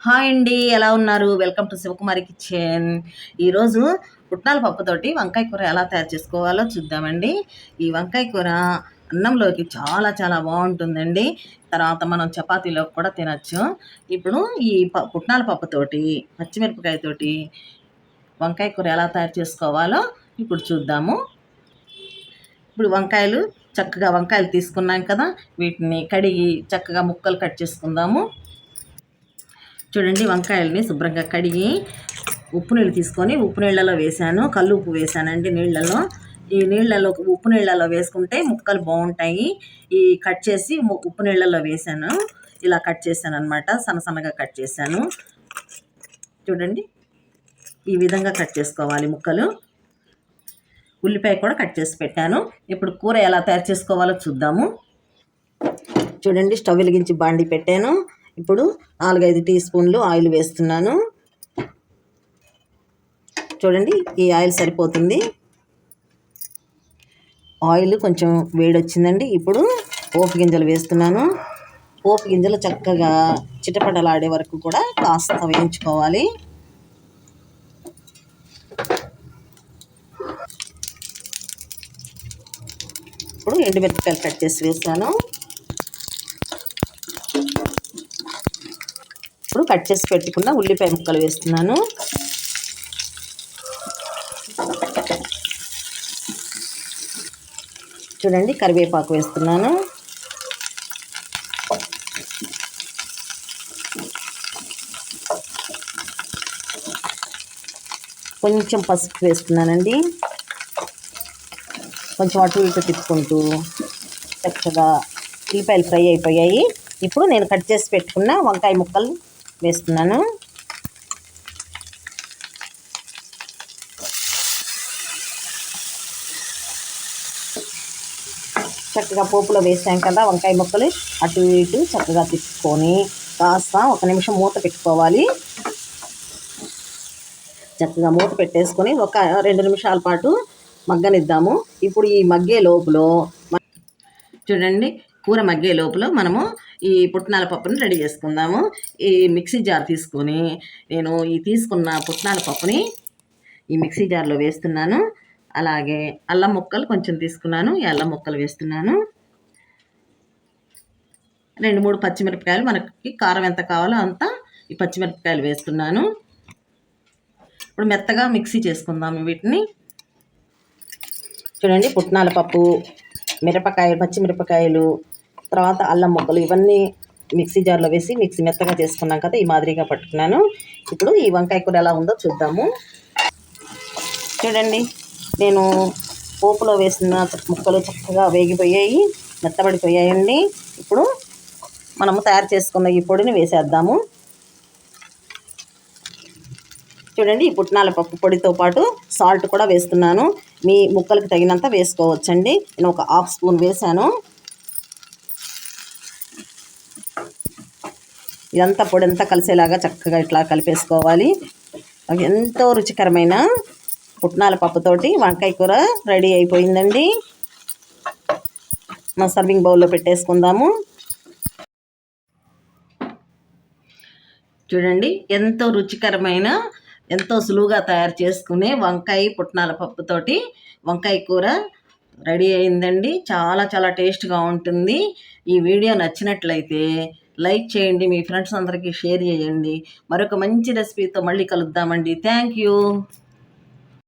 Hi అండి ఎలా ఉన్నారు? Welcome to Sivakumari kitchen. ఈరోజు పుట్నాల పప్పుతోటి వంకాయ కూర ఎలా తయారు చేసుకోవాలో చూద్దామండి. ఈ వంకాయ కూర అన్నంలోకి చాలా చాలా బాగుంటుందండి. తర్వాత మనం చపాతీలోకి కూడా తినచ్చు. ఇప్పుడు ఈ ప పుట్నాల పప్పుతోటి పచ్చిమిరపకాయతోటి వంకాయ కూర ఎలా తయారు చేసుకోవాలో ఇప్పుడు చూద్దాము. ఇప్పుడు వంకాయలు చక్కగా వంకాయలు తీసుకున్నాం కదా వీటిని కడిగి చక్కగా ముక్కలు కట్ చేసుకుందాము. చూడండి వంకాయలని శుభ్రంగా కడిగి ఉప్పు నీళ్ళు తీసుకొని ఉప్పు నీళ్ళలో వేసాను. కళ్ళు ఉప్పు వేసానండి నీళ్ళలో. ఈ నీళ్ళలో ఉప్పు నీళ్ళలో వేసుకుంటే ముక్కలు బాగుంటాయి. ఈ కట్ చేసి ఉప్పు నీళ్ళలో వేసాను. ఇలా కట్ చేశాను అనమాట సన్న సన్నగా కట్ చేశాను. చూడండి ఈ విధంగా కట్ చేసుకోవాలి ముక్కలు. ఉల్లిపాయ కూడా కట్ చేసి పెట్టాను. ఇప్పుడు కూర ఎలా తయారు చేసుకోవాలో చూద్దాము. చూడండి స్టవ్ వెలిగించి బాండి పెట్టాను. ఇప్పుడు నాలుగైదు టీ స్పూన్లు ఆయిల్ వేస్తున్నాను. చూడండి ఈ ఆయిల్ సరిపోతుంది. ఆయిల్ కొంచెం వేడొచ్చిందండి. ఇప్పుడు పోపు గింజలు వేస్తున్నాను. పోపు గింజలు చక్కగా చిటపటలాడే వరకు కూడా కాస్త వేయించుకోవాలి. ఇప్పుడు ఎండుమిరపకాయలు కట్ చేసి వేసాను ఇప్పుడు కట్ చేసి పెట్టుకున్న ఉల్లిపాయ ముక్కలు వేస్తున్నాను. చూడండి కరివేపాకు వేస్తున్నాను. కొంచెం పసుపు వేస్తున్నానండి. కొంచెం అటు ఇటు తిప్పుకుంటూ చక్కగా ఉల్లిపాయలు ఫ్రై అయిపోయాయి. ఇప్పుడు నేను కట్ చేసి పెట్టుకున్న వంకాయ ముక్కలు వేస్తున్నాను. చక్కగా పోపులో వేసాం కదా వంకాయ ముక్కలు. అటు ఇటు చక్కగా తిప్పుకొని కాస్త ఒక నిమిషం మూత పెట్టుకోవాలి. చక్కగా మూత పెట్టేసుకొని ఒక రెండు నిమిషాల పాటు మగ్గనిద్దాము. ఇప్పుడు ఈ మగ్గే లోపల చూడండి కూర మగ్గే లోపల మనము ఈ పుట్నాల పప్పుని రెడీ చేసుకుందాము. ఈ మిక్సీ జార్ తీసుకొని నేను ఈ తీసుకున్న పుట్నాల పప్పుని ఈ మిక్సీ జార్లో వేస్తున్నాను. అలాగే అల్లం ముక్కలు కొంచెం తీసుకున్నాను. ఈ అల్లం ముక్కలు వేస్తున్నాను. రెండు మూడు పచ్చిమిరపకాయలు మనకి కారం ఎంత కావాలో అంత ఈ పచ్చిమిరపకాయలు వేస్తున్నాను. ఇప్పుడు మెత్తగా మిక్సీ చేసుకుందాము వీటిని. చూడండి పుట్నాల పప్పు మిరపకాయలు పచ్చిమిరపకాయలు తర్వాత అల్లం ముక్కలు ఇవన్నీ మిక్సీ జార్లో వేసి మిక్సీ మెత్తగా చేసుకున్నాం కదా ఈ మాదిరిగా పట్టుకున్నాను. ఇప్పుడు ఈ వంకాయ కూర ఎలా ఉందో చూద్దాము. చూడండి నేను పోపులో వేసిన ముక్కలు చక్కగా వేగిపోయాయి మెత్తబడిపోయాయండి. ఇప్పుడు మనము తయారు చేసుకున్న ఈ పొడిని వేసేద్దాము. చూడండి ఈ పుట్నాల పప్పు పొడితో పాటు సాల్ట్ కూడా వేస్తున్నాను. మీ ముక్కలకు తగినంత వేసుకోవచ్చండి. నేను ఒక హాఫ్ స్పూన్ వేసాను ఇదంతా పొడి అంతా కలిసేలాగా చక్కగా ఇట్లా కలిపేసుకోవాలి. ఎంతో రుచికరమైన పుట్నాల పప్పుతోటి వంకాయ కూర రెడీ అయిపోయిందండి. మా సర్వింగ్ బౌల్లో పెట్టేసుకుందాము. చూడండి ఎంతో రుచికరమైన ఎంతో సులువుగా తయారు చేసుకునే వంకాయ పుట్నాల పప్పుతోటి వంకాయ కూర రెడీ అయిందండి. చాలా చాలా టేస్ట్గా ఉంటుంది. ఈ వీడియో నచ్చినట్లయితే లైక్ చేయండి మీ ఫ్రెండ్స్ అందరికీ షేర్ చేయండి. మరొక మంచి రెసిపీతో మళ్ళీ కలుద్దామండి. Thank you.